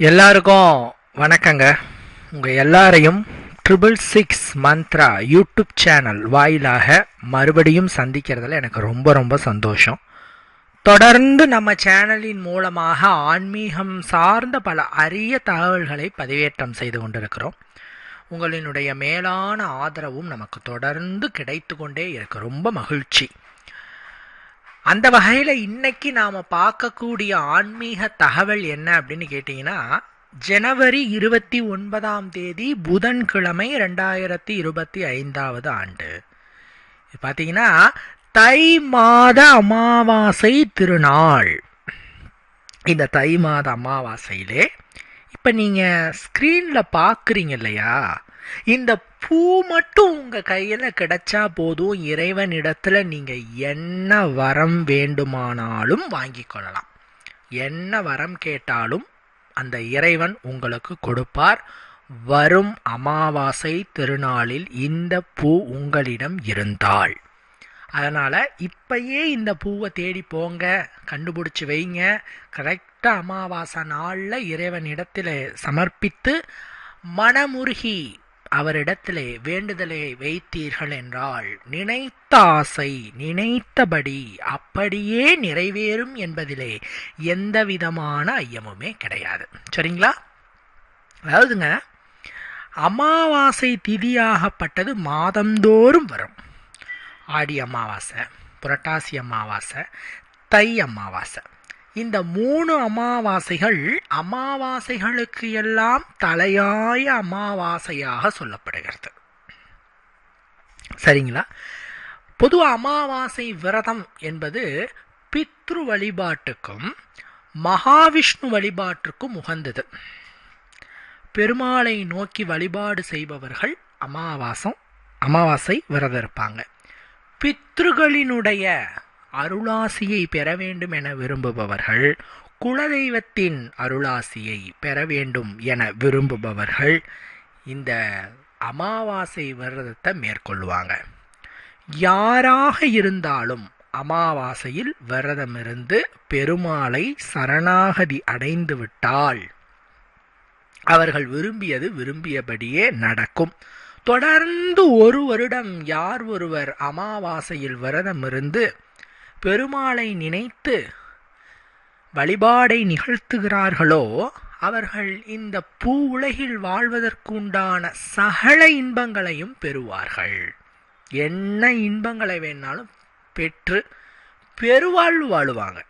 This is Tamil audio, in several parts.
எல்லாருக்கும் வணக்கங்க. உங்கள் எல்லாரையும் triple six Mantra YouTube channel வாயிலாக மறுபடியும் சந்திக்கிறதுல எனக்கு ரொம்ப ரொம்ப சந்தோஷம். தொடர்ந்து நம்ம சேனலின் மூலமாக ஆன்மீகம் சார்ந்த பல அரிய தகவல்களை பதிவேற்றம் செய்து கொண்டிருக்கிறோம். உங்களினுடைய மேலான ஆதரவும் நமக்கு தொடர்ந்து கிடைத்து கொண்டே இருக்கு. ரொம்ப மகிழ்ச்சி. அந்த வகையில் இன்னைக்கு நாம் பார்க்கக்கூடிய ஆன்மீக தகவல் என்ன அப்படின்னு கேட்டிங்கன்னா ஜனவரி இருபத்தி ஒன்பதாம் தேதி புதன்கிழமை ரெண்டாயிரத்தி இருபத்தி ஐந்தாவது ஆண்டு. பார்த்தீங்கன்னா தை மாத அமாவாசை திருநாள். இந்த தை மாத அமாவாசையிலே இப்போ நீங்கள் ஸ்க்ரீனில் பார்க்குறீங்க இல்லையா? இந்த பூ மட்டும் உங்கள் கையில் கிடைச்சா போதும். இறைவனிடத்தில் நீங்கள் என்ன வரம் வேண்டுமானாலும் வாங்கி கொள்ளலாம். என்ன வரம் கேட்டாலும் அந்த இறைவன் உங்களுக்கு கொடுப்பார். வரும் அமாவாசை திருநாளில் இந்த பூ உங்களிடம் இருந்தால். அதனால் இப்பயே இந்த பூவை தேடி போங்க. கண்டுபிடிச்சி வைங்க. கரெக்டாக அமாவாசை நாளில் இறைவன் இடத்துல சமர்ப்பித்து மனமுருகி அவரிடத்திலே வேண்டுதலை வைத்தீர்கள் என்றால் நினைத்த ஆசை நினைத்தபடி அப்படியே நிறைவேறும் என்பதிலே எந்த விதமான ஐயமுமே கிடையாது. சரிங்களா? அதாவதுங்க அமாவாசை திதியாகப்பட்டது மாதந்தோறும் வரும். ஆடி அமாவாசை புரட்டாசி அமாவாசை தை அமாவாசை. இந்த மூணு அமாவாசைகள் அமாவாசைகளுக்கு எல்லாம் தலையாய அமாவாசையாக சொல்லப்படுகிறது. சரிங்களா? பொது அமாவாசை விரதம் என்பது பித்ரு வழிபாட்டுக்கும் மகாவிஷ்ணு வழிபாட்டுக்கும் உகந்தது. பெருமாளை நோக்கி வழிபாடு செய்பவர்கள் அமாவாசம் அமாவாசை விரதம் இருப்பாங்க. பித்ருகளினுடைய அருளாசியை பெற வேண்டும் என விரும்புபவர்கள் குலதெய்வத்தின் அருளாசியை பெற வேண்டும் என விரும்புபவர்கள் இந்த அமாவாசை விரதத்தை மேற்கொள்வாங்க. யாராக இருந்தாலும் அமாவாசையில் விரதமிருந்து பெருமாளை சரணாகதி அடைந்து விட்டால் அவர்கள் விரும்பியது விரும்பியபடியே நடக்கும். தொடர்ந்து ஒரு வருடம் யார் ஒருவர் அமாவாசையில் விரதமிருந்து பெருமாளை நினைத்து வழிபாடை நிகழ்த்துகிறார்களோ அவர்கள் இந்த பூ உலகில் வாழ்வதற்குண்டான சகல இன்பங்களையும் பெறுவார்கள். என்ன இன்பங்களை வேணாலும் பெற்று பெருவாழ்வு வாழுவாங்க.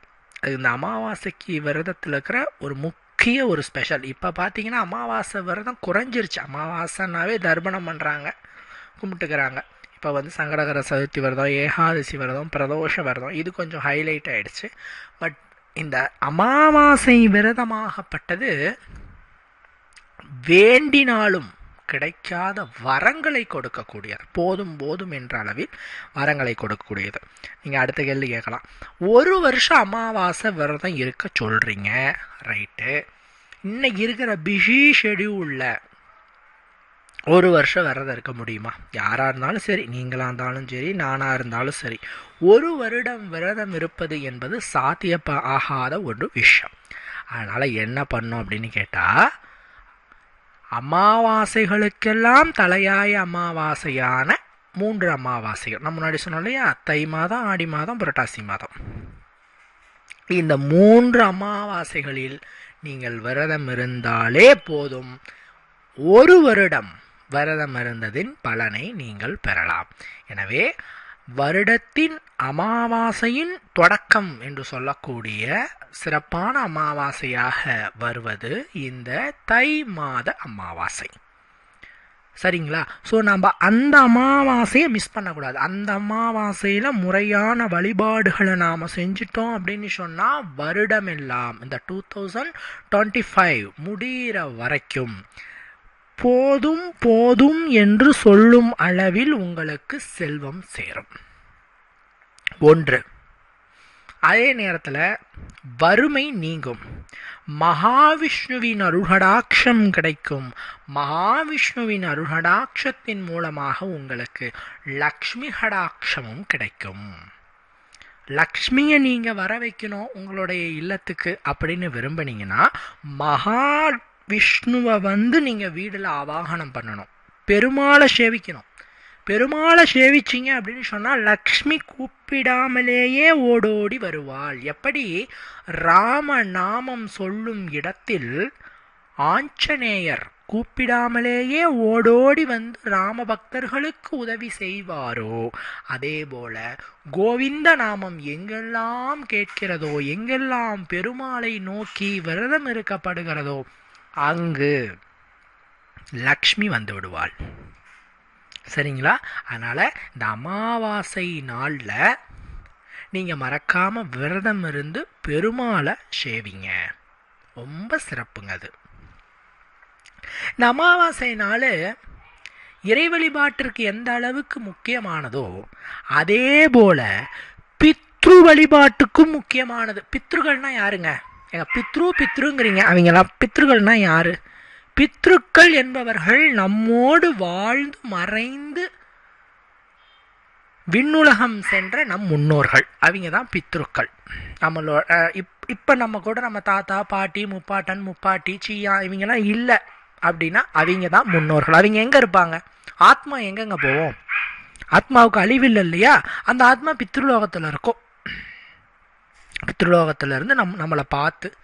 அது இந்த அமாவாசைக்கு விரதத்தில் இருக்கிற ஒரு முக்கிய ஒரு ஸ்பெஷல் இப்போ பார்த்தீங்கன்னா அமாவாசை விரதம் குறைஞ்சிருச்சு. அமாவாசைனாவே தர்ப்பணம் பண்ணுறாங்க கும்பிட்டுக்கிறாங்க. இப்போ வந்து சங்கடகர சதுர்த்தி விரதம் ஏகாதசி விரதம் பிரதோஷ விரதம் இது கொஞ்சம் ஹைலைட் ஆயிடுச்சு. பட் இந்த அமாவாசை விரதமாகப்பட்டது வேண்டினாலும் கிடைக்காத வரங்களை கொடுக்கக்கூடியது. போதும் போதும் என்ற அளவில் வரங்களை கொடுக்கக்கூடியது. நீங்கள் அடுத்த கேள்வி கேட்கலாம். ஒரு வருஷம் அமாவாசை விரதம் இருக்க சொல்கிறீங்க ரைட்டு இன்னைக்கு இருக்கிற பிஸி ஷெடியூலில் ஒரு வருஷம் விரதம் இருக்க முடியுமா? யாராக இருந்தாலும் சரி நீங்களாக இருந்தாலும் சரி நானாக இருந்தாலும் சரி. ஒரு வருடம் விரதம் இருப்பது என்பது சாத்தியப்ப ஆகாத ஒரு விஷயம். அதனால் என்ன பண்ணும் அப்படின்னு கேட்டால் அமாவாசைகளுக்கெல்லாம் தலையாய அமாவாசையான மூன்று அமாவாசைகள். நம்ம முன்னாடி சொன்னோம் இல்லையா? தை மாதம் ஆடி மாதம் புரட்டாசி மாதம். இந்த மூன்று அமாவாசைகளில் நீங்கள் விரதம் இருந்தாலே போதும். ஒரு வருடம் விரதம் இருந்ததின் பலனை நீங்கள் பெறலாம். எனவே வருடத்தின் அமாவாசையின் தொடக்கம் என்று சொல்லக்கூடிய சிறப்பான அமாவாசையாக வருவது இந்த தை மாத அமாவாசை. சரிங்களா? ஸோ நம்ம அந்த அமாவாசையை மிஸ் பண்ணக்கூடாது. அந்த அமாவாசையில் முறையான வழிபாடுகளை நாம் செஞ்சிட்டோம் அப்படின்னு சொன்னால் வருடமெல்லாம் இந்த டூ தௌசண்ட் டுவெண்ட்டி ஃபைவ் முடிகிற வரைக்கும் போதும் போதும் என்று சொல்லும் அளவில் உங்களுக்கு செல்வம் சேரும். ஒன்று அதே நேரத்தில் வறுமை நீங்கும். மகாவிஷ்ணுவின் அருகடாட்சம் கிடைக்கும். மகாவிஷ்ணுவின் அருகடாட்சத்தின் மூலமாக உங்களுக்கு லக்ஷ்மி கடாட்சமும் கிடைக்கும். லக்ஷ்மியை நீங்கள் வர வைக்கணும் உங்களுடைய இல்லத்துக்கு அப்படின்னு விரும்புனீங்கன்னா மகா விஷ்ணுவை வந்து நீங்கள் வீடில் ஆவாகனம் பண்ணணும். பெருமாளை சேவிக்கணும். பெருமாளை சேவிச்சிங்க அப்படின்னு சொன்னால் லக்ஷ்மி கூப்பிடாமலேயே ஓடோடி வருவாள். எப்படி? ராம நாமம் சொல்லும் இடத்தில் ஆஞ்சநேயர் கூப்பிடாமலேயே ஓடோடி வந்து ராம பக்தர்களுக்கு உதவி செய்வாரோ? அதே போல கோவிந்த நாமம் எங்கெல்லாம் கேட்கிறதோ எங்கெல்லாம் பெருமாளை நோக்கி விரதம் இருக்கப்படுகிறதோ அங்கு லக்ஷ்மி வந்து விடுவாள். சரிங்களா? அதனால் இந்த அமாவாசை நாளில் நீங்கள் மறக்காமல் விரதம் இருந்து பெருமாளை சேவிங்க. ரொம்ப சிறப்புங்க அது. இந்த அமாவாசை நாள் இறை வழிபாட்டிற்கு எந்த அளவுக்கு முக்கியமானதோ அதே போல் பித்ரு வழிபாட்டுக்கும் முக்கியமானது. பித்ருகள்னால் யாருங்க? ஏங்க பித்ரு பித்ருங்கிறீங்க. அவங்கெல்லாம் பித்ருகள்னா யார்? பித்ருக்கள் என்பவர்கள் நம்மோடு வாழ்ந்து மறைந்து விண்ணுலகம் சென்ற நம் முன்னோர்கள். அவங்க தான் பித்ருக்கள் நம்மளோட இப் இப்போ நம்ம கூட நம்ம தாத்தா பாட்டி முப்பாட்டன் முப்பாட்டி சீயா இவங்கெல்லாம் இல்லை அப்படின்னா அவங்க தான் முன்னோர்கள். அவங்க எங்கே இருப்பாங்க? ஆத்மா எங்கெங்க போவோம்? ஆத்மாவுக்கு அழிவில்லை இல்லையா? அந்த ஆத்மா பித்ருலோகத்தில் இருக்கும். பித்ருலோகத்திலிருந்து நம் நம்மளை பார்த்து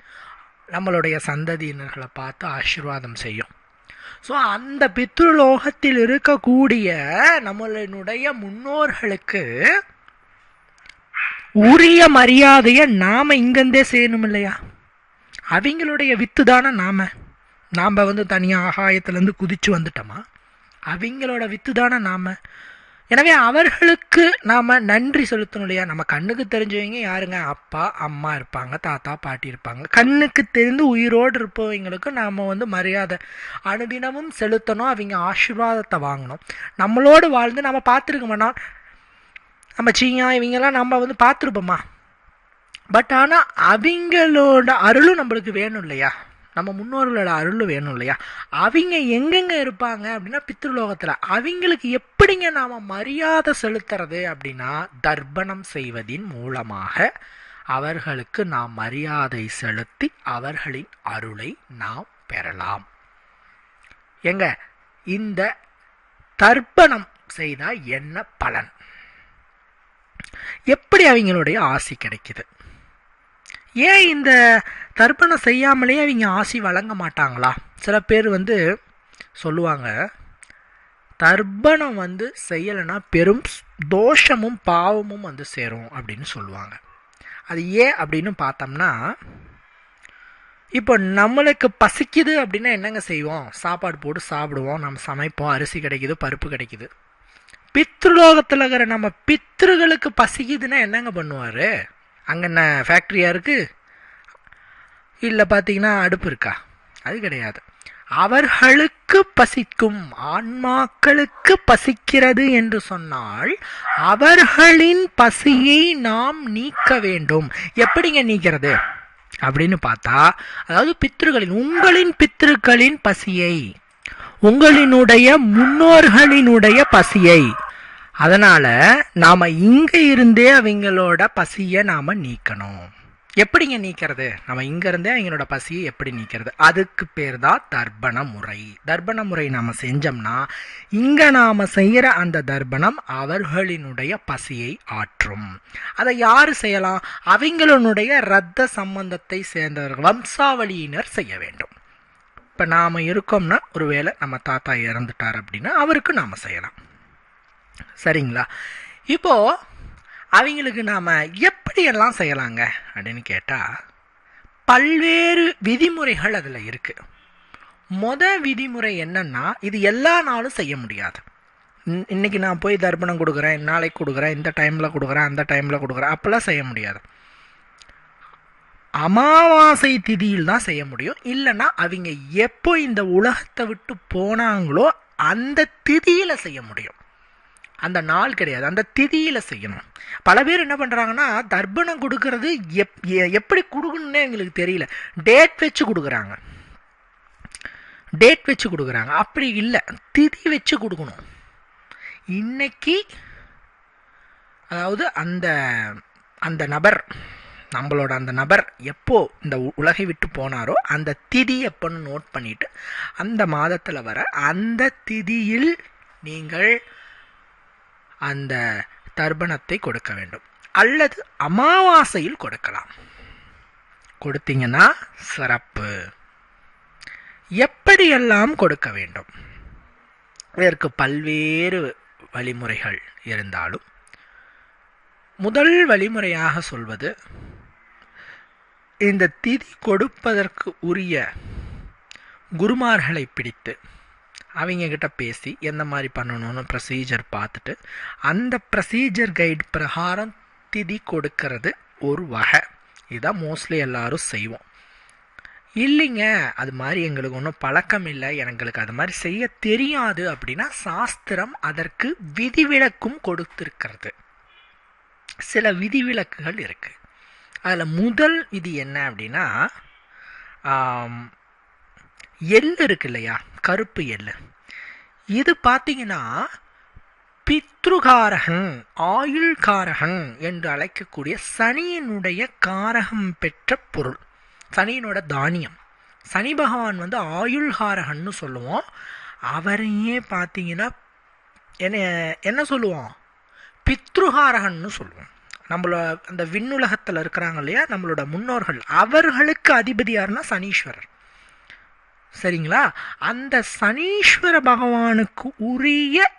நம்மளுடைய சந்ததியினர்களை பார்த்து ஆசீர்வாதம் செய்யும். ஸோ அந்த பித்ருலோகத்தில் இருக்கக்கூடிய நம்மளுடைய முன்னோர்களுக்கு உரிய மரியாதையை நாம் இங்கேருந்தே செய்யணும் இல்லையா? அவங்களுடைய வித்து தானே நாம. நாம் வந்து தனியாக ஆகாயத்துலேருந்து குதித்து வந்துட்டோமா? அவங்களோட வித்து தானே நாம். எனவே அவர்களுக்கு நாம் நன்றி செலுத்தணும் இல்லையா? நம்ம கண்ணுக்கு தெரிஞ்சவங்க யாருங்க? அப்பா அம்மா இருப்பாங்க தாத்தா பாட்டி இருப்பாங்க. கண்ணுக்கு தெரிந்து உயிரோடு இருப்பவங்களுக்கு நாம் வந்து மரியாதை அனுதினமும் செலுத்தணும் அவங்க ஆசீர்வாதத்தை வாங்கணும். நம்மளோடு வாழ்ந்து நம்ம பார்த்துருக்கோம்னா நம்ம சீயா இவங்கெல்லாம் நம்ம வந்து பார்த்துருப்போமா? பட் ஆனால் அவங்களோட அருளும் நம்மளுக்கு வேணும் இல்லையா? நம்ம முன்னோர்களோட அருள் வேணும் இல்லையா? அவங்க எங்கெங்க இருப்பாங்க அப்படின்னா பித்ருலோகத்தில். அவங்களுக்கு எப்படிங்க நாம் மரியாதை செலுத்துறது அப்படின்னா தர்ப்பணம் செய்வதின் மூலமாக அவர்களுக்கு நாம் மரியாதை செலுத்தி அவர்களின் அருளை நாம் பெறலாம். எங்க? இந்த தர்ப்பணம் செய்தால் என்ன பலன்? எப்படி அவங்களுடைய ஆசி கிடைக்குது? ஏன் இந்த தர்ப்பணம் செய்யாமலே அவங்க ஆசி வழங்க மாட்டாங்களா? சில பேர் வந்து சொல்லுவாங்க தர்ப்பணம் வந்து செய்யலைன்னா பெரும் தோஷமும் பாவமும் வந்து சேரும் அப்படின்னு சொல்லுவாங்க. அது ஏன் அப்படின்னு பார்த்தோம்னா இப்போ நம்மளுக்கு பசிக்குது அப்படின்னா என்னங்க செய்வோம்? சாப்பாடு போட்டு சாப்பிடுவோம். நம்ம சமைப்போம். அரிசி கிடைக்குது பருப்பு கிடைக்குது. பித்ருலோகத்தில் இருக்கிற நம்ம பித்ருகளுக்கு பசிக்குதுன்னா என்னங்க பண்ணுவார்? அங்கே என்ன ஃபேக்ட்ரியாக இருக்குது இல்லை பார்த்தீங்கன்னா அடுப்பு இருக்கா? அது கிடையாது. அவர்களுக்கு பசிக்கும் ஆன்மாக்களுக்கு பசிக்கிறது என்று சொன்னால் அவர்களின் பசியை நாம் நீக்க வேண்டும். எப்படிங்க நீக்கிறது? அப்படின்னு பார்த்தா அதாவது பித்ருகளின் உங்களின் பித்ருக்களின் பசியை உங்களினுடைய முன்னோர்களினுடைய பசியை அதனால் நாம் இங்கே இருந்தே அவங்களோட பசியை நாம் நீக்கணும். எப்படிங்க நீக்கிறது? நம்ம இங்கேருந்தே எங்களோட அவங்களோட பசியை எப்படி நீக்கிறது? அதுக்கு பேர் தான் தர்ப்பண முறை. தர்ப்பண முறை நாம் செஞ்சோம்னா இங்கே நாம் செய்கிற அந்த தர்ப்பணம் அவர்களினுடைய பசியை ஆற்றும். அதை யார் செய்யலாம்? அவங்களுடைய இரத்த சம்பந்தத்தை சேர்ந்தவர்கள் வம்சாவளியினர் செய்ய வேண்டும். இப்போ நாம் இருக்கோம்னா ஒருவேளை நம்ம தாத்தா இறந்துட்டார் அப்படின்னா அவருக்கு நாம் செய்யலாம். சரிங்களா? இப்போது அவங்களுக்கு நாம் எப்படியெல்லாம் செய்யலாங்க? அப்படின்னு கேட்டால் பல்வேறு விதிமுறைகள் அதில் இருக்குது மொத விதிமுறை என்னன்னா இது எல்லா நாளும் செய்ய முடியாது. இன்- இன்னைக்கு நான் போய் தர்ப்பணம் கொடுக்குறேன் நாளைக்கு கொடுக்குறேன் இந்த டைமில் கொடுக்குறேன் அந்த டைமில் கொடுக்குறேன் அப்போல்லாம் செய்ய முடியாது. அமாவாசை திதியில் தான் செய்ய முடியும். இல்லைன்னா அவங்க எப்போ இந்த உலகத்தை விட்டு போனாங்களோ அந்த திதியில் செய்ய முடியும். அந்த நாள் கிடையாது. அந்த திதியில் செய்யணும். பல பேர் என்ன பண்ணுறாங்கன்னா தர்ப்பணம் கொடுக்கறது எப் எ- எப்படி கொடுக்கணுன்னே எங்களுக்கு தெரியல. டேட் வச்சு கொடுக்குறாங்க. டேட் வச்சு கொடுக்குறாங்க. அப்படி இல்லை. திதி வச்சு கொடுக்கணும். இன்னைக்கு அதாவது அந்த அந்த நபர் நம்மளோட அந்த நபர் எப்போ இந்த உலகை விட்டு போனாரோ அந்த திதி எப்போன்னு நோட் பண்ணிவிட்டு அந்த மாதத்தில் வர அந்த திதியில் நீங்கள் அந்த தர்ப்பணத்தை கொடுக்க வேண்டும். அல்லது அமாவாசையில் கொடுக்கலாம். கொடுத்தீங்கன்னா சிறப்பு. எப்படியெல்லாம் கொடுக்க வேண்டும்? இதற்கு பல்வேறு வழிமுறைகள் இருந்தாலும் முதல் வழிமுறையாக சொல்வது இந்த திதி கொடுப்பதற்கு உரிய குருமார்களை பிடித்து அவங்க கிட்ட பேசி எந்த மாதிரி பண்ணணும்னு ப்ரொசீஜர் பார்த்துட்டு அந்த ப்ரொசீஜர் கைட் பிரகாரம் திதி கொடுக்கறது ஒரு வகை. இதான் மோஸ்ட்லி எல்லாரும் செய்வோம். இல்லைங்க அது மாதிரி எங்களுக்கு ஒன்றும் பழக்கம் இல்லை. எங்களுக்கு அது மாதிரி செய்ய தெரியாது அப்படின்னா சாஸ்திரம் அதற்கு விதிவிலக்கும் கொடுத்துருக்கிறது. சில விதிவிலக்குகள் இருக்குது அதில் முதல் விதி என்ன அப்படின்னா எள்ளு இருக்கு இல்லையா? கருப்பு எள்ளு. இது பார்த்தீங்கன்னா பித்ருகாரகன் ஆயுள்காரகன் என்று அழைக்கக்கூடிய சனியினுடைய காரகம் பெற்ற பொருள். சனியினோட தானியம். சனி பகவான் வந்து ஆயுள்காரகன்னு சொல்லுவோம். அவரையே பார்த்தீங்கன்னா என்ன என்ன சொல்லுவோம்? பித்ருகாரகன்னு சொல்லுவோம். நம்மளோட அந்த விண்ணுலகத்தில் இருக்கிறாங்க இல்லையா? நம்மளோட முன்னோர்கள். அவர்களுக்கு அதிபதி யாருன்னா சனீஸ்வரர். சரிங்களா? அந்த சனீஸ்வர பகவானுக்கு உரிய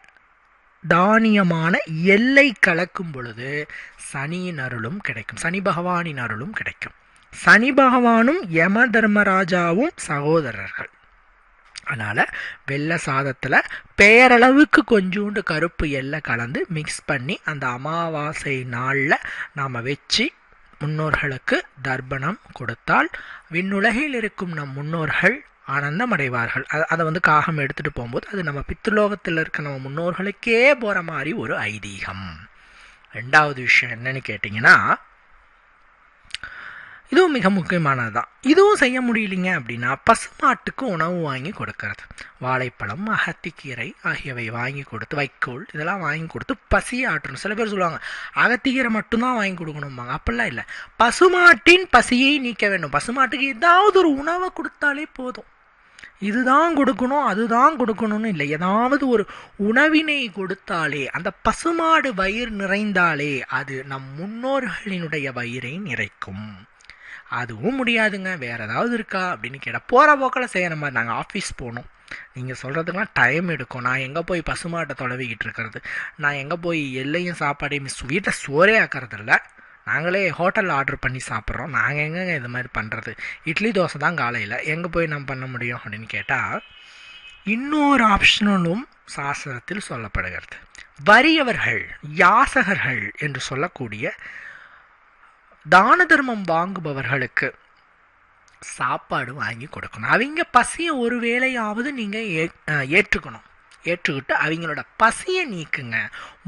தானியமான எல்லை கலக்கும் பொழுது சனியின் அருளும் கிடைக்கும். சனி பகவானின் அருளும் கிடைக்கும். சனி பகவானும் யம தர்மராஜாவும் சகோதரர்கள். அதனால் வெள்ளை சாதத்தில் பேரளவுக்கு கொஞ்சோண்டு கருப்பு எல்லை கலந்து மிக்ஸ் பண்ணி அந்த அமாவாசை நாளில் நாம் வச்சு முன்னோர்களுக்கு தர்ப்பணம் கொடுத்தால் விண்ணுலகில் இருக்கும் நம் முன்னோர்கள் ஆனந்தம் அடைவார்கள் அதை வந்து காகம் எடுத்துகிட்டு போகும்போது அது நம்ம பித்ருலோகத்தில் இருக்க நம்ம முன்னோர்களுக்கே போகிற மாதிரி ஒரு ஐதீகம். ரெண்டாவது விஷயம் என்னன்னு கேட்டிங்கன்னா இதுவும் மிக முக்கியமானது தான் இதுவும் செய்ய முடியலைங்க அப்படின்னா பசுமாட்டுக்கு உணவு வாங்கி கொடுக்கறது. வாழைப்பழம் அகத்திக்கீரை ஆகியவை வாங்கி கொடுத்து வைக்கோல் இதெல்லாம் வாங்கி கொடுத்து பசியை ஆட்டணும் சில பேர் சொல்லுவாங்க அகத்திக்கீரை மட்டும்தான் வாங்கி கொடுக்கணும்பாங்க. அப்படிலாம் இல்லை. பசுமாட்டின் பசியை நீக்க வேண்டும். பசுமாட்டுக்கு ஏதாவது ஒரு உணவை கொடுத்தாலே போதும். இதுதான் கொடுக்கணும் அதுதான் கொடுக்கணும்னு இல்லை. ஏதாவது ஒரு உணவினை கொடுத்தாலே அந்த பசுமாடு வயிறு நிறைந்தாலே அது நம் முன்னோர்களினுடைய வயிறை நிறைக்கும். அதுவும் முடியாதுங்க. வேறு ஏதாவது இருக்கா அப்படின்னு கேட்டால் போகிற போக்கில் செய்கிற மாதிரி நாங்கள் ஆஃபீஸ் போகணும். நீங்கள் சொல்கிறதுக்கெலாம் டைம் எடுக்கும். நான் எங்கே போய் பசுமாட்டை தொலைவிக்கிட்டு இருக்கிறது? நான் எங்கே போய் எல்லையும் சாப்பாடையும் வீட்டை சோறே ஆக்கிறதில்ல. நாங்களே ஹோட்டலில் ஆர்டர் பண்ணி சாப்பிட்றோம். நாங்கள் எங்கெங்க இது மாதிரி பண்ணுறது இட்லி தோசை தான் காலையில். எங்கே போய் நம்ம பண்ண முடியும் அப்படின்னு கேட்டால் இன்னொரு ஆப்ஷனும் சாஸ்திரத்தில் சொல்லப்படுகிறது. வறியவர்கள் யாசகர்கள் என்று சொல்லக்கூடிய தான தர்மம் வாங்குபவர்களுக்கு சாப்பாடு வாங்கி கொடுக்கணும். அவங்க பசியை ஒரு வேளையாவது நீங்கள் ஏ ஏற்றுக்கணும். ஏற்றுக்கிட்டு அவங்களோட பசியை நீக்குங்க.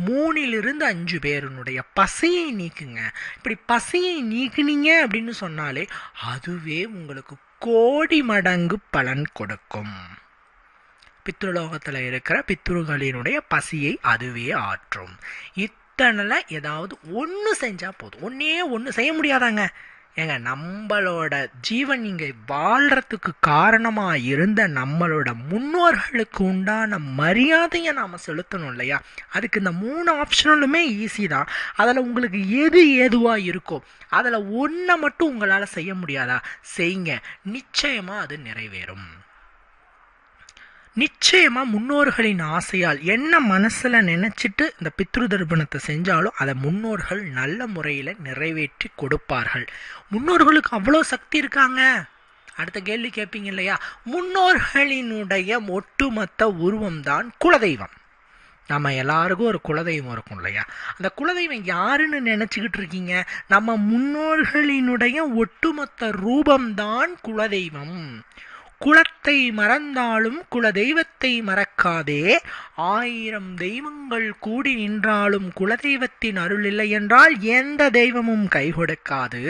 மூணிலிருந்து அஞ்சு பேருனுடைய பசியை நீக்குங்க. இப்படி பசியை நீக்குனீங்க அப்படின்னு சொன்னாலே அதுவே உங்களுக்கு கோடி மடங்கு பலன் கொடுக்கும். பித்ருலோகத்தில் இருக்கிற பித்ருகளினுடைய பசியை அதுவே ஆற்றும். இத்தனில் ஏதாவது ஒன்று செஞ்சால் போதும். ஒன்றே ஒன்று செய்ய முடியாதாங்க. ஏங்க நம்மளோட ஜீவன் இங்கே வாழ்கிறதுக்கு காரணமாக இருந்த நம்மளோட முன்னோர்களுக்கு உண்டான மரியாதையை நாம் செலுத்தணும் இல்லையா? அதுக்கு இந்த மூணு ஆப்ஷனலுமே ஈஸி தான். அதில் உங்களுக்கு எது ஏதுவாக இருக்கோ அதில் ஒன்றை மட்டும் உங்களால் செய்ய முடியாதா? செய்யுங்க. நிச்சயமாக அது நிறைவேறும். நிச்சயமாக முன்னோர்களின் ஆசையால் என்ன மனசில் நினச்சிட்டு இந்த பித்ரு தர்ப்பணத்தை செஞ்சாலும் அதை முன்னோர்கள் நல்ல முறையில் நிறைவேற்றி கொடுப்பார்கள். முன்னோர்களுக்கு அவ்வளோ சக்தி இருக்காங்க. அடுத்த கேள்வி கேட்பீங்க இல்லையா? முன்னோர்களினுடைய ஒட்டுமொத்த உருவம் தான் குலதெய்வம். நம்ம எல்லாருக்கும் ஒரு குலதெய்வம் இருக்கும் இல்லையா? அந்த குலதெய்வம் யாருன்னு நினச்சிக்கிட்டு இருக்கீங்க? நம்ம முன்னோர்களினுடைய ஒட்டுமொத்த ரூபம்தான் குலதெய்வம். குலத்தை மறந்தாலும் குல தெய்வத்தை மறக்காதே. ஆயிரம் தெய்வங்கள் கூடி நின்றாலும் குலதெய்வத்தின் அருள் இல்லை என்றால் எந்த தெய்வமும் கை கொடுக்காது.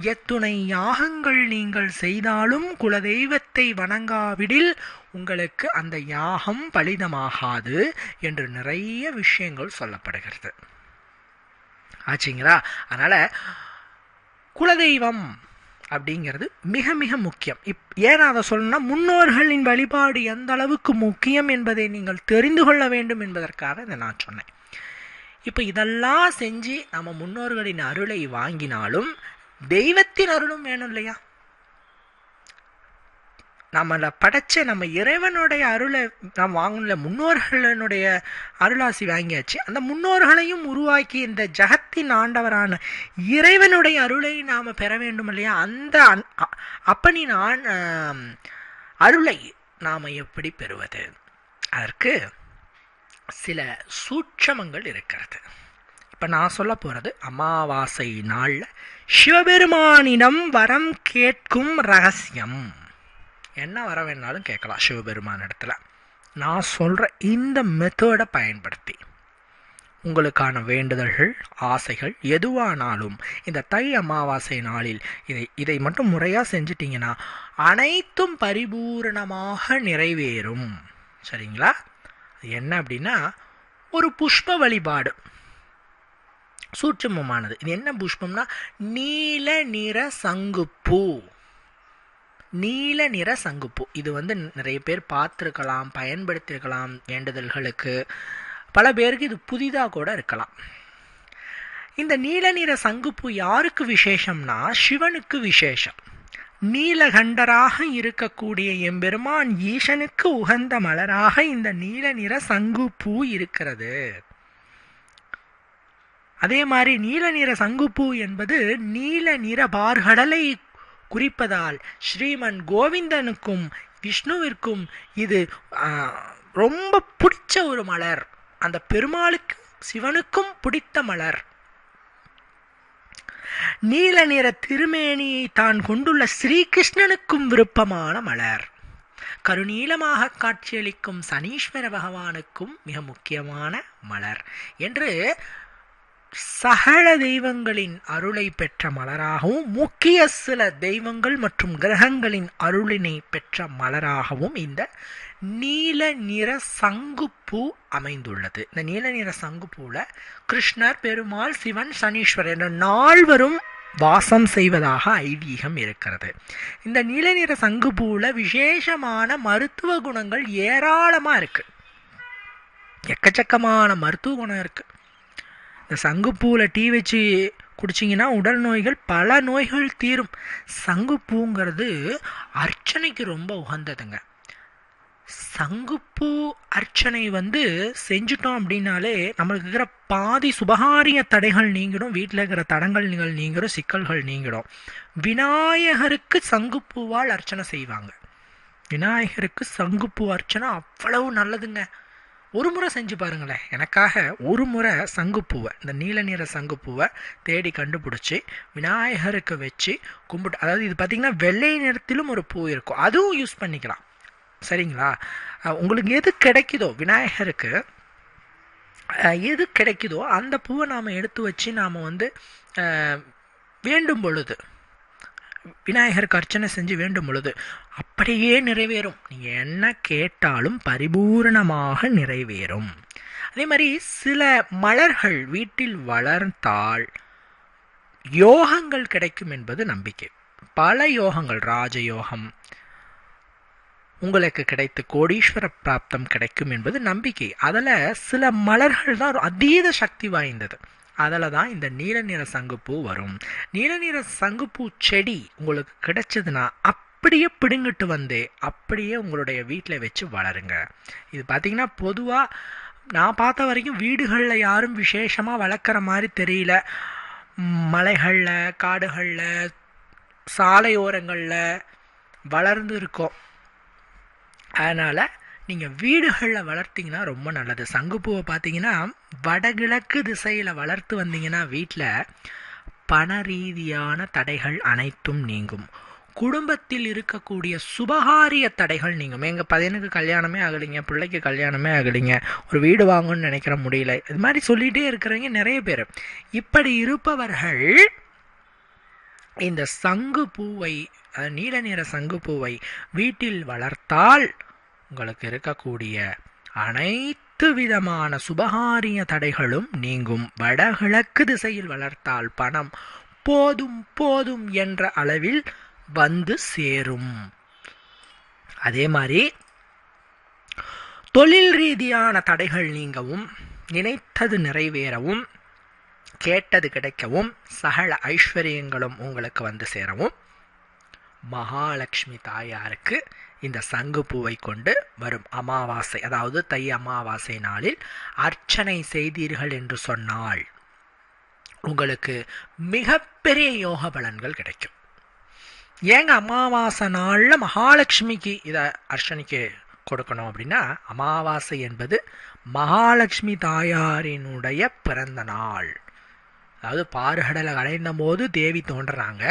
எத்துணை யாகங்கள் நீங்கள் செய்தாலும் குலதெய்வத்தை வணங்காவிடில் உங்களுக்கு அந்த யாகம் பலிதமாகாது என்று நிறைய விஷயங்கள் சொல்லப்படுகிறது. ஆச்சுங்களா? அதனால் குலதெய்வம் அப்படிங்கிறது மிக மிக முக்கியம். இப் ஏன் அதை சொல்லணும்னா முன்னோர்களின் வழிபாடு எந்த அளவுக்கு முக்கியம் என்பதை நீங்கள் தெரிந்து கொள்ள வேண்டும் என்பதற்காக இதை நான் சொன்னேன். இப்போ இதெல்லாம் செஞ்சு நம்ம முன்னோர்களின் அருளை வாங்கினாலும் தெய்வத்தின் அருளும் வேணும் இல்லையா? நம்மளை படைச்ச நம்ம இறைவனுடைய அருளை நாம் வாங்கின முன்னோர்களினுடைய அருளாசி வாங்கியாச்சு. அந்த முன்னோர்களையும் உருவாக்கி இந்த ஜகத்தின் ஆண்டவரான இறைவனுடைய அருளை நாம் பெற வேண்டும் இல்லையா? அந்த அப்பனின் ஆண் அருளை நாம் எப்படி பெறுவது? அதற்கு சில சூட்சமங்கள் இருக்கிறது. இப்போ நான் சொல்ல போகிறது அமாவாசை நாளில் சிவபெருமானிடம் வரம் கேட்கும் ரகசியம். என்ன வர வேணாலும் கேட்கலாம் சிவபெருமான் இடத்துல நான் சொல்கிற இந்த மெத்தடை பயன்படுத்தி உங்களுக்கான வேண்டுதல்கள் ஆசைகள் எதுவானாலும் இந்த தை அமாவாசை நாளில் இதை இதை மட்டும் முறையாக செஞ்சிட்டிங்கன்னா அனைத்தும் பரிபூரணமாக நிறைவேறும். சரிங்களா? என்ன அப்படின்னா ஒரு புஷ்ப வழிபாடு. சூட்சமமானது. இது என்ன புஷ்பம்னா நீல நிற சங்குப்பூ. நீல நிற சங்குப்பூ. இது வந்து நிறைய பேர் பார்த்துருக்கலாம் பயன்படுத்தியிருக்கலாம் வேண்டுதல்களுக்கு. பல பேருக்கு இது புதிதாக கூட இருக்கலாம். இந்த நீல நிற சங்குப்பூ யாருக்கு விசேஷம்னா சிவனுக்கு விசேஷம். நீலகண்டராக இருக்கக்கூடிய எம்பெருமான் ஈசனுக்கு உகந்த மலராக இந்த நீல நிற சங்குப்பூ இருக்கிறது. அதே மாதிரி நீல நிற சங்குப்பூ என்பது நீல நிற பார்கடலை குறிப்பதால் ஸ்ரீமன் கோவிந்தனுக்கும் விஷ்ணுவிற்கும் இது ரொம்ப பிடிச்ச ஒரு மலர். அந்த பெருமாளுக்கு சிவனுக்கும் பிடித்த மலர். நீல நிற திருமேனியை தான் கொண்டுள்ள ஸ்ரீகிருஷ்ணனுக்கும் விருப்பமான மலர். கருநீளமாக காட்சியளிக்கும் சனீஸ்வர பகவானுக்கும் மிக முக்கியமான மலர். என்று சகல தெய்வங்களின் அருளை பெற்ற மலராகவும் முக்கிய சில தெய்வங்கள் மற்றும் கிரகங்களின் அருளினை பெற்ற மலராகவும் இந்த நீல நிற சங்குப்பூ அமைந்துள்ளது. இந்த நீல நிற சங்குப்பூவில் கிருஷ்ணர் பெருமாள் சிவன் சனீஸ்வரர் என்ற நால்வரும் வாசம் செய்வதாக ஐதீகம் இருக்கிறது. இந்த நீல நிற சங்குப்பூவில் விசேஷமான மருத்துவ குணங்கள் ஏராளமாக இருக்கு. எக்கச்சக்கமான மருத்துவ குணம் இருக்கு. இந்த சங்குப்பூவில் டீ வச்சு குடிச்சிங்கன்னா உடல் நோய்கள் பல நோய்கள் தீரும். சங்குப்பூங்கிறது அர்ச்சனைக்கு ரொம்ப உகந்ததுங்க. சங்குப்பூ அர்ச்சனை வந்து செஞ்சுட்டோம் அப்படின்னாலே நம்மளுக்கு இருக்கிற பாதி சுபகாரிய தடைகள் நீங்கிடும் வீட்டில் இருக்கிற தடங்கள் நீங்கிடும் சிக்கல்கள் நீங்கிடும். விநாயகருக்கு சங்குப்பூவால் அர்ச்சனை செய்வாங்க. விநாயகருக்கு சங்குப்பூ அர்ச்சனை அவ்வளவு நல்லதுங்க. ஒரு முறை செஞ்சு பாருங்களேன். எனக்காக ஒரு முறை சங்குப்பூவை இந்த நீல நிற சங்குப்பூவை தேடி கண்டுபிடிச்சி விநாயகருக்கு வச்சு கும்பிட்டு அதாவது இது பார்த்திங்கன்னா வெள்ளை நிறத்திலும் ஒரு பூ இருக்கும். அதுவும் யூஸ் பண்ணிக்கலாம். சரிங்களா? உங்களுக்கு எது கிடைக்குதோ விநாயகருக்கு எது கிடைக்குதோ அந்த பூவை நாம் எடுத்து வச்சு நாம் வந்து வேண்டும் பொழுது விநாயகருக்கு அர்ச்சனை செஞ்சு வேண்டும் பொழுது அப்படியே நிறைவேறும். நீங்கள் என்ன கேட்டாலும் பரிபூரணமாக நிறைவேறும். அதே மாதிரி சில மலர்கள் வீட்டில் வளர்ந்தால் யோகங்கள் கிடைக்கும் என்பது நம்பிக்கை. பல யோகங்கள் ராஜயோகம் உங்களுக்கு கிடைத்து கோடீஸ்வர பிராப்தம் கிடைக்கும் என்பது நம்பிக்கை. அதில் சில மலர்கள் தான் அதீத சக்தி வாய்ந்தது. அதில் தான் இந்த நீல நிற சங்குப்பூ வரும். நீல நிற சங்குப்பூ செடி உங்களுக்கு கிடைச்சதுன்னா அப்படியே பிடுங்கிட்டு வந்து அப்படியே உங்களுடைய வீட்டில் வச்சு வளருங்க. இது பார்த்திங்கன்னா பொதுவாக நான் பார்த்த வரைக்கும் வீடுகளில் யாரும் விசேஷமாக வளர்க்குற மாதிரி தெரியல. மலைகளில் காடுகளில் சாலையோரங்களில் வளர்ந்து இருக்கோம். அதனால் நீங்கள் வீடுகளில் வளர்த்திங்கன்னா ரொம்ப நல்லது. சங்குப்பூவை பார்த்தீங்கன்னா வடகிழக்கு திசையில் வளர்த்து வந்தீங்கன்னா வீட்டில் பண ரீதியான தடைகள் அனைத்தும் நீங்கும். குடும்பத்தில் இருக்கக்கூடிய சுபகாரிய தடைகள் நீங்கும். எங்கள் பையனுக்கு கல்யாணமே ஆகலைங்க பிள்ளைக்கு கல்யாணமே ஆகலைங்க ஒரு வீடு வாங்கணும்னு நினைக்கிற முடியல. இது மாதிரி சொல்லிகிட்டே இருக்கிறவங்க நிறைய பேர். இப்படி இருப்பவர்கள் இந்த சங்கு பூவை நீல நிற சங்கு பூவை வீட்டில் வளர்த்தால் உங்களுக்கு இருக்கக்கூடிய அனைத்து விதமான சுபகாரிய தடைகளும் நீங்கும். வடகிழக்கு திசையில் வளர்த்தால் பணம் போதும் போதும் என்ற அளவில் வந்து சேரும். அதே மாதிரி தொழில் ரீதியான தடைகள் நீங்கவும் நினைத்தது நிறைவேறவும் கேட்டது கிடைக்கவும் சகல ஐஸ்வர்யங்களும் உங்களுக்கு வந்து சேரவும். மகாலட்சுமி தாயாருக்கு இந்த சங்கு பூவை கொண்டு வரும் அமாவாசை அதாவது தை அமாவாசை நாளில் அர்ச்சனை செய்தீர்கள் என்று சொன்னால் உங்களுக்கு மிகப்பெரிய யோக பலன்கள் கிடைக்கும். ஏங்க அமாவாசை நாளில் மகாலட்சுமிக்கு இதை அர்ச்சனைக்கு கொடுக்கணும் அப்படின்னா அமாவாசை என்பது மகாலட்சுமி தாயாரினுடைய பிறந்த நாள். அதாவது பாறுகடலை அடைந்த போது தேவி தோன்றுறாங்க.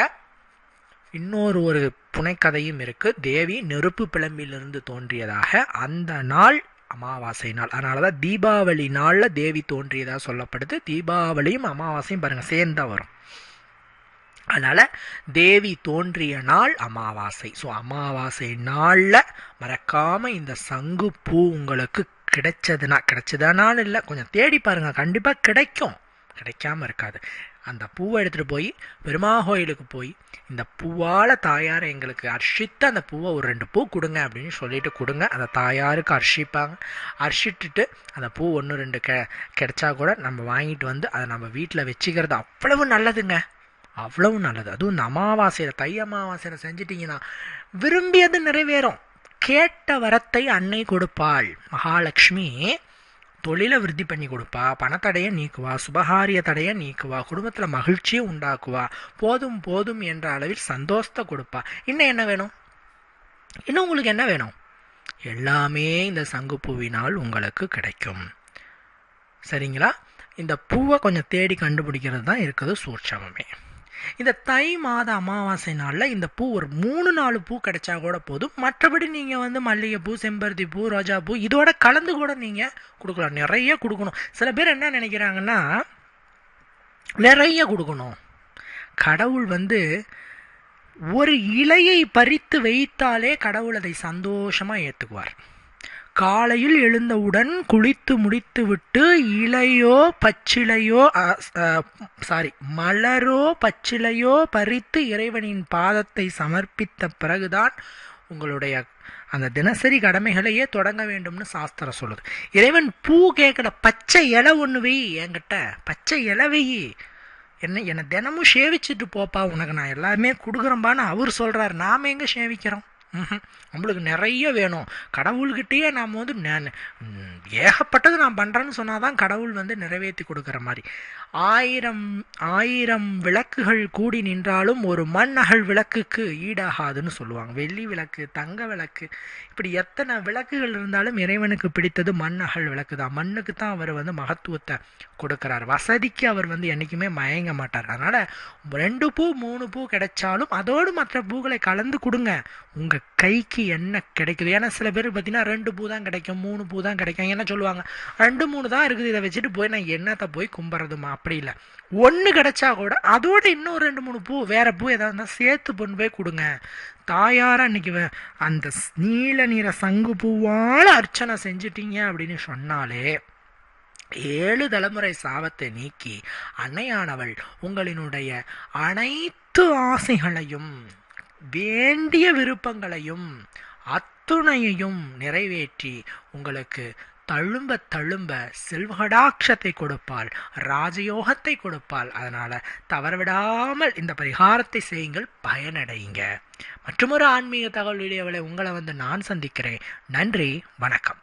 இன்னொரு ஒரு புனைக்கதையும் இருக்கு. தேவி நெருப்பு பிளம்பிலிருந்து தோன்றியதாக. அந்த நாள் அமாவாசை நாள். அதனால தான் தீபாவளி நாளில் தேவி தோன்றியதாக சொல்லப்படுது. தீபாவளியும் அமாவாசையும் பாருங்கள் சேர்ந்தா வரும். அதனால் தேவி தோன்றிய நாள் அமாவாசை. ஸோ அமாவாசை நாளில் மறக்காமல் இந்த சங்கு பூ உங்களுக்கு கிடைச்சதுன்னா கிடைச்சதுனான்னு இல்லை கொஞ்சம் தேடி பாருங்கள் கண்டிப்பாக கிடைக்கும். கிடைக்காம இருக்காது. அந்த பூவை எடுத்துகிட்டு போய் பெருமா கோயிலுக்கு போய் இந்த பூவால் தாயார் எங்களுக்கு அர்ஷித்து அந்த பூவை ஒரு ரெண்டு பூ கொடுங்க அப்படின்னு சொல்லிட்டு கொடுங்க. அந்த தாயாருக்கு அர்ஷிப்பாங்க. அர்ஷிட்டுட்டு அந்த பூ ஒன்று ரெண்டு கெ கிடைச்சா கூட நம்ம வாங்கிட்டு வந்து அதை நம்ம வீட்டில் வச்சுக்கிறது அவ்வளவு நல்லதுங்க. அவ்வளவு நல்லது. அதுவும் இந்த அமாவாசையில் தை அமாவாசையில் செஞ்சிட்டிங்கன்னா விரும்பியது நிறைவேறும். கேட்ட வரத்தை அன்னை கொடுப்பாள். மகாலட்சுமி தொழிலை விருத்தி பண்ணி கொடுப்பா பணத்தடையை நீக்குவா சுபகாரிய தடையை நீக்குவா குடும்பத்தில் மகிழ்ச்சியை உண்டாக்குவா போதும் போதும் என்ற அளவில் சந்தோஷத்தை கொடுப்பா. இன்னும் என்ன வேணும்? இன்னும் உங்களுக்கு என்ன வேணும்? எல்லாமே இந்த சங்குப்பூவினால் உங்களுக்கு கிடைக்கும். சரிங்களா? இந்த பூவை கொஞ்சம் தேடி கண்டுபிடிக்கிறது தான் இருக்குது சூட்சமமே. இந்த தை மாத அமாவாசை நாளில் இந்த பூ ஒரு மூணு நாலு பூ கிடைச்சா கூட போதும். மற்றபடி நீங்கள் வந்து மல்லிகைப்பூ செம்பருத்தி பூ ரோஜா பூ இதோட கலந்து கூட நீங்கள் கொடுக்கலாம். நிறைய கொடுக்கணும். சில பேர் என்ன நினைக்கிறாங்கன்னா நிறைய கொடுக்கணும். கடவுள் வந்து ஒரு இலையை பறித்து வைத்தாலே கடவுள் அதை சந்தோஷமாக ஏற்றுக்குவார் காலையில் எழுந்தவுடன் குளித்து முடித்துவிட்டு இலையோ பச்சிலையோ சாரி மலரோ பச்சிலையோ பறித்து இறைவனின் பாதத்தை சமர்ப்பித்த பிறகுதான் உங்களுடைய அந்த தினசரி கடமைகளையே தொடங்க வேண்டும்னு சாஸ்திரம் சொல்லுது. இறைவன் பூ கேட்கல பச்சை இலை ஒன்று வெய் என்கிட்ட. பச்சை இலை வெய் என்ன என்னை தினமும் சேவிச்சுட்டு போப்பா உனக்கு. நான் எல்லாமே கொடுக்குறேன்பான்னு அவர் சொல்கிறார் நாம் எங்கே சேவிக்கிறோம்? நம்மளுக்கு நிறைய வேணும். கடவுள்கிட்டயே நாம் வந்து ஏகப்பட்டது நான் பண்ணுறேன்னு சொன்னால் தான் கடவுள் வந்து நிறைவேற்றி கொடுக்குற மாதிரி. ஆயிரம் ஆயிரம் விளக்குகள் கூடி நின்றாலும் ஒரு மண் அகல் விளக்குக்கு ஈடாகாதுன்னு சொல்லுவாங்க. வெள்ளி விளக்கு தங்க விளக்கு இப்படி எத்தனை விளக்குகள் இருந்தாலும் இறைவனுக்கு பிடித்தது மண் அகல் விளக்கு தான். மண்ணுக்கு தான் அவர் வந்து மகத்துவத்தை கொடுக்குறார். வசதிக்கு அவர் வந்து என்றைக்குமே மயங்க மாட்டார். அதனால் ரெண்டு பூ மூணு பூ கிடைச்சாலும் அதோடு மற்ற பூக்களை கலந்து கொடுங்க. உங்கள் கைக்கு என்ன கிடைக்குது? ஏன்னா சில பேர் பார்த்தீங்கன்னா ரெண்டு பூ தான் கிடைக்கும் மூணு பூ தான் கிடைக்கும் என்ன சொல்லுவாங்க? ரெண்டு மூணு தான் இருக்குது. இதை வச்சுட்டு போய் நான் என்னத்தை போய் கும்புறதுமா அப்படி இல்லை. ஒன்று கிடைச்சா கூட அதோட இன்னும் ரெண்டு மூணு பூ வேற பூ ஏதாவது இருந்தால் சேர்த்து பொண்ணு போய் கொடுங்க. தாயாராக அன்றைக்கி அந்த நீல நீர சங்கு பூவால் அர்ச்சனை செஞ்சிட்டீங்க அப்படின்னு சொன்னாலே ஏழு தலைமுறை சாபத்தை நீக்கி அன்னையானவள் உங்களினுடைய அனைத்து ஆசைகளையும் வேண்டிய விருப்பங்களையும் அத்துணையையும் நிறைவேற்றி உங்களுக்கு தழும்ப தழும்ப செல்வகடாட்சத்தை கொடுப்பாள் ராஜயோகத்தை கொடுப்பாள். அதனால தவறவிடாமல் இந்த பரிகாரத்தை செய்யுங்கள் பயனடையுங்க மற்றொரு ஆன்மீக தகவல் வீடியோவில் உங்களை வந்து நான் சந்திக்கிறேன். நன்றி வணக்கம்.